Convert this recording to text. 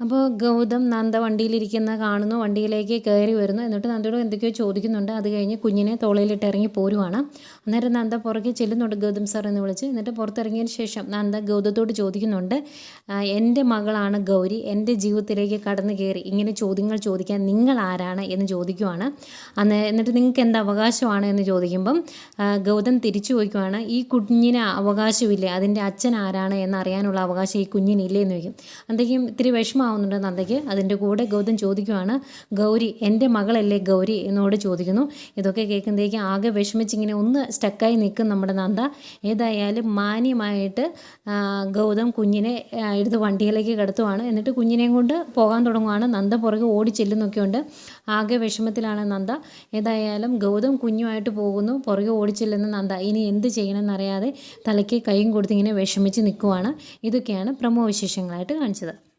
അപ്പോൾ ഗൗതം നന്ദ വണ്ടിയിലിരിക്കുന്ന കാണുന്നു വണ്ടിയിലേക്ക് കയറി വരുന്നു. എന്നിട്ട് നന്ദയോട് എന്തൊക്കെയോ ചോദിക്കുന്നുണ്ട്. അത് കഴിഞ്ഞ് കുഞ്ഞിനെ തോളയിലിട്ട് ഇറങ്ങി പോരുവാണ്. അന്നേരം നന്ദ പുറകെ ചെല്ലുന്നുണ്ട് ഗൗതം സാർ എന്ന് വിളിച്ച്. എന്നിട്ട് പുറത്തിറങ്ങിയതിന് ശേഷം നന്ദ ഗൗതത്തോട് ചോദിക്കുന്നുണ്ട് എന്റെ മകളാണ് ഗൗരി. എന്റെ ജീവിതത്തിലേക്ക് കടന്നു കയറി. ഇങ്ങനെ ചോദ്യങ്ങൾ ചോദിക്കാൻ നിങ്ങൾ ആരാണ്? എന്ന് ചോദിക്കുവാണ്. അന്ന് എന്നിട്ട് നിങ്ങൾക്ക് എന്ത് അവകാശമാണ് എന്ന് ചോദിക്കുമ്പം ഗൗതം തിരിച്ചു ചോദിക്കുവാണ് ഈ കുഞ്ഞിന് അവകാശമില്ലേ? അതിന്റെ അച്ഛൻ ആരാണ് എന്നറിയാനുള്ള അവകാശം ഈ കുഞ്ഞിനില്ലേ? എന്ന് ചോദിക്കും. അന്തേക്കും ഇത്തിരി വിഷമാവുന്നുണ്ട് നന്ദയ്ക്ക് അതിന്റെ കൂടെ ഗൗതം ചോദിക്കുവാണ് ഗൗരി എന്റെ മകളല്ലേ ഗൗരി? എന്നോട് ചോദിക്കുന്നു. ഇതൊക്കെ കേൾക്കുമ്പോഴേക്കും ആകെ വിഷമിച്ചിങ്ങനെ ഒന്ന് സ്റ്റക്കായി നിൽക്കും നമ്മുടെ നന്ദ. ഏതായാലും മാന്യമായിട്ട് ഗൗതം കുഞ്ഞിനെ എടുത്ത് വണ്ടിയിലേക്ക് കിടത്തുവാണ്. എന്നിട്ട് കുഞ്ഞിനെയും കൊണ്ട് പോകാൻ തുടങ്ങുവാണ്. നന്ദ പുറകെ ഓടി ചെല്ലുന്നൊക്കെയുണ്ട് ആകെ വിഷമത്തിലാണ് നന്ദ. ഏതായാലും ഗൗതം കുഞ്ഞുമായിട്ട് പോകുന്നു. പുറകെ ഓടി ചെല്ലുന്ന നന്ദ ഇനി എന്ത് ചെയ്യണമെന്നറിയാതെ തലയ്ക്ക് കൈയും കൊടുത്തിങ്ങനെ വിഷമിച്ച് നിൽക്കുവാണ്. ഇതൊക്കെയാണ് പ്രമോ വിശേഷങ്ങളായിട്ട് കാണിച്ചത്.